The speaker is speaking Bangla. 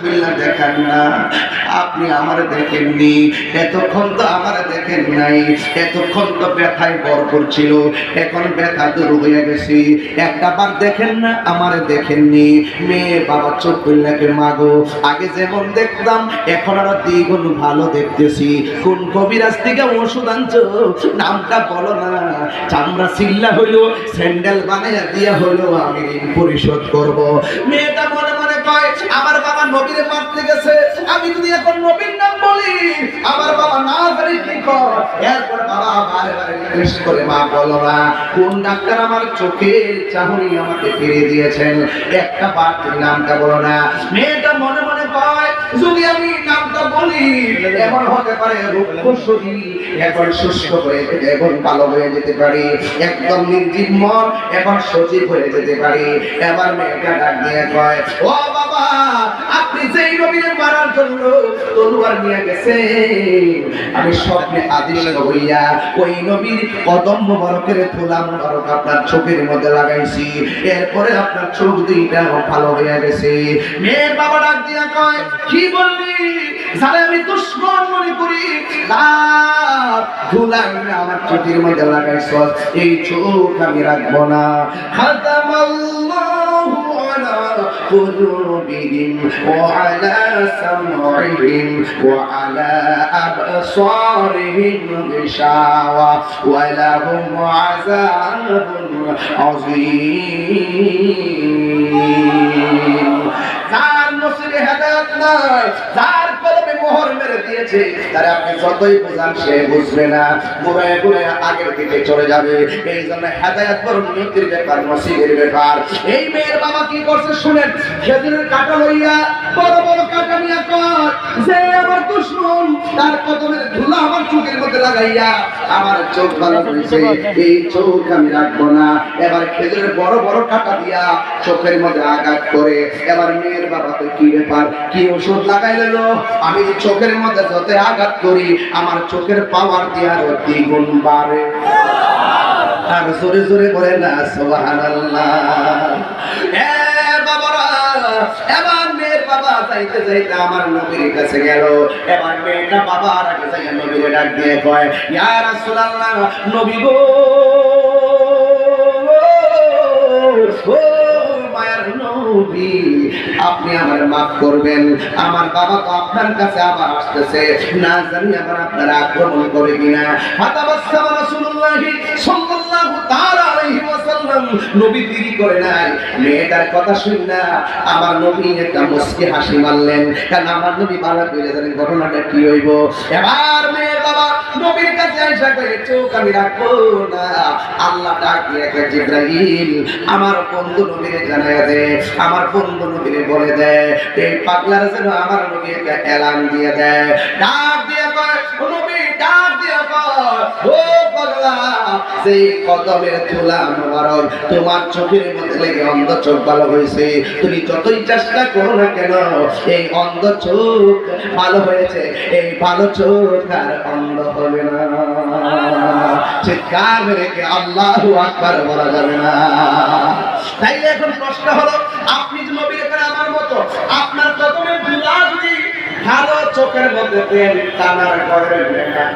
খুলনা দেখান না। আপনি আমার দেখেননি। এতক্ষণ তো আমার দেখেন নাই। এতক্ষণ তো ব্যথায় এখন ব্যথা দূর হয়ে গেছি। একটা বার দেখেন না, আমার দেখেননি। মেয়ে বাবা চোখ খুলনাকে মাগো আগে যেমন দেখতাম, এখন আরও দ্বিগুণ ভালো দেখতেছি। কোন কবিরাজ থেকে ওষুধ আনছো? নামটা বলো না। চামড়া চিল্লা হইল, স্যান্ডেল বানাইয়া দিয়া হইল, আমি ঋণ পরিশোধ করব। মেয়েটা মনে মনে কয় নবীরে মারতে গেছে। আমি যদি এখন নবীর নাম বলি, আমার বাবা না জানি কি কর। এরপর বাবা বারে বারে জিজ্ঞেস করে, মা, বলো না, কোন ডাক্তার আমার চোখে চাহনি আমাকে ফিরে দিয়েছেন? একটা বার নামটা বলো না। মেয়েটা মনে মনে কয় যদি আমি নামটা বলি এমন হতে পারে রুক্ষ শরীর এখন শুষ্ক হয়ে যেতে এখন কালো হয়ে যেতে পারে একদম নির্জীব মন এখন সজীব হয়ে যেতে পারে। এবার মেয়েটা ডাক দিয়ে কয় ও বাবা আপনি যেই নবীরে মারার জন্য তলোয়ার নিয়ে গেছে আমি স্বপ্নে আদিষ্ট হইয়া ওই নবীর কদম মোবারকের থোলা মোবারক আপনার চোখের মধ্যে লাগাইছি। এরপরে আপনার চোখ দুইটা ভালো হয়ে গেছে। মেয়ের বাবা ডাক দিয়া কয় কি বললি যারা আমি দুশ্মন মনে করি লাভ ধুলা এনে আমার চোখের মধ্যে লাগাইছ এই চোখ আমি রাখবো না খাতামাল্লাহু আলা قلوبهم وعلى سمعهم وعلى أبصارهم غشاوة ولهم عذاب عظيم আপনি যতই বোঝান, সে বুঝবে না। ঘুরে ঘুরে আগের দিকে চলে যাবে। এই জন্য হেদায়েত নিয়তির ব্যাপার, নসিবের ব্যাপার। এই মেয়ের বাবা কি করছে শুনেন? খেজুরের কাটা লইয়া বড় বড় কাটা নিয়ে কর। যে আমার দুশ্মন, তার কদমের ধুলা আমার চোখের মধ্যে লাগাইয়া আমার চোখ ভালো করেছে। এই চোখ আমি রাখব না। এবার খেজুরের বড় বড় কাটা দিয়া চোখের মধ্যে আঘাত করে। এবার মেয়ের বাবা তো কি ব্যাপার? কি ওষুধ লাগাই লো আমি চোখের মধ্যে যত আঘাত করি আমার চোখের পাওয়ার দিয়া আরও দ্বিগুণ বাড়ে আর জোরে জোরে বলে না সুবহানাল্লাহ আমার নবীর কাছে গেল এবার মেয়েটা বাবার যাইয়া নবীর ডাক দিয়ে কয় ইয়া নবী গো আপনি আমার মাফ করবেন। আমার বাবা তো আপনার কাছে আবার আসতেছে, না জানি আবার আক্রমণ করে কিনা। নবী করে নাই। মেয়েটার কথা শুন না, আমার নবী হাসি মারলেন। আমার নবী ঘটনাটা কি হইব? এবার নবীর কাছে আয়সা করে চোখ আমি রাখব না। আল্লাহ ডাক দিয়ে জিব্রাহিম আমার বন্ধু নবীরে জানা দে, আমার বন্ধু নবীরে বলে দে, এই পাগলার যেন আমার নবী একটা এলান দিয়ে দেয় ডাক দিয়ে নবী, ডাক দিয়ে ও পাগলা সেই কদমের তুলা মোবারক তোমার চোখের মধ্যে অন্ধ চোখ ভালো হয়েছে। তুমি যতই চেষ্টা করো না কেন, এই অন্ধ চোখ ভালো হয়েছে, এই ভালো চোখ আর অন্ধ হবে না। চিৎকার রেখে আল্লাহ আকবার বলা যাবে না। তাইলে এখন প্রশ্ন হলো, আপনি যে নবীর আমার মতো, আপনার কদমের যদি ভালো চোখের মধ্যে দেন করেন না